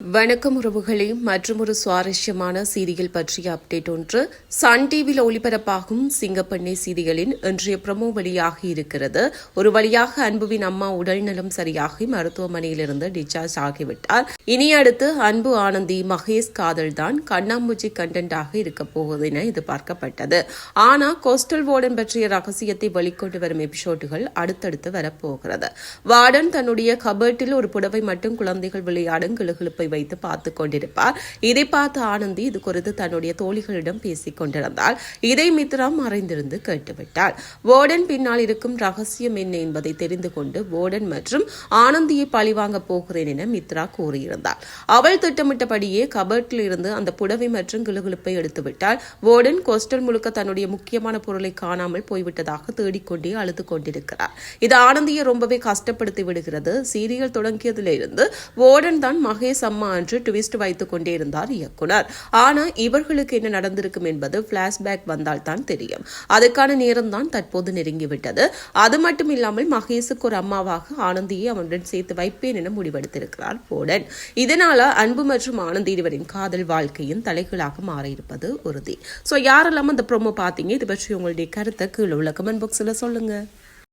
வணக்கம் உறவுகளே மற்றும் ஒரு சுவாரஸ்யமான சீரியல் பற்றிய அப்டேட் ஒன்று. சன் டிவியில் ஒளிபரப்பாகும் சிங்கப்பெண்ணை சீரியலின் இன்றைய பிரமோ வெளியாகி இருக்கிறது. ஒரு வழியாக அன்புவின் அம்மா உடல்நலம் சரியாகி மருத்துவமனையிலிருந்து டிஸ்சார்ஜ் ஆகிவிட்டார். இனி அடுத்து அன்பு ஆனந்தி மகேஷ் காதல் தான் கண்ணாமூச்சி கண்டென்டாக இருக்க போகுது என எதிர்பார்க்கப்பட்டது ஆனா கோஸ்டல் வார்டன் பற்றிய ரகசியத்தை வெளிக்கொண்டு வரும் எபிசோடுகள் அடுத்தடுத்து வரப்போகிறது. வார்டன் தன்னுடைய கபர்ட்டில் ஒரு புடவை மட்டும் குழந்தைகள் விளையாடும் கிளுகிழப்பை வைத்து பார்த்து கொண்டிருப்பார். இதை பார்த்த ஆனந்தி இது குறித்து தன்னுடைய தோழிகளிடம் பேசிக் கொண்டிருந்தால் இதை மித்ரா மறைந்திருந்து கேட்டுவிட்டாள். வார்டன் பின்னால் இருக்கும் ரகசியம் என்ன என்பதை தெரிந்து கொண்டு வார்டன் மற்றும் ஆனந்தியை பழிவாங்க போகிறேன் என மித்ரா கூறியிருந்தாள். அவள் திட்டமிட்டபடியே கபர்ட்டில் இருந்து அந்த புடவை மற்றும் கிளுகிழுப்பை எடுத்துவிட்டால் வார்டன் கோஸ்டல் முழுக்க தன்னுடைய முக்கியமான பொருளை காணாமல் போய்விட்டதாக தேடிக்கொண்டே அழுது கொண்டிருக்கிறார். இது ஆனந்தியை ரொம்பவே கஷ்டப்படுத்தி விடுகிறது. சீரியல் தொடங்கியதிலிருந்து வார்டன் தான் மகேஷ் அம்மா அம்மா என்று ட்விஸ்ட் வைத்துக் கொண்டே இருந்தார் இயக்குனர். ஆனால் இவர்களுக்கு என்ன நடந்திருக்கும் என்பது பிளாஷ்பேக் வந்தால் தான் தெரியும். அதுக்கான நேரம் தான் தற்போது நெருங்கிவிட்டது. அது மட்டும் இல்லாமல் மகேஷுக்கு ஒரு அம்மாவாக ஆனந்தியை அவனுடன் சேர்த்து வைப்பேன் என முடிவெடுத்திருக்கிறார் போடன் இதனால அன்பு மற்றும் ஆனந்தி இருவரின் காதல் வாழ்க்கையின் தலைகளாக மாற இருப்பது உறுதி. ஸோ யாரெல்லாம் அந்த ப்ரோமோ பார்த்தீங்க? இது பற்றி உங்களுடைய கருத்தை கீழே உள்ள கமெண்ட் பாக்ஸில் சொல்லுங்கள்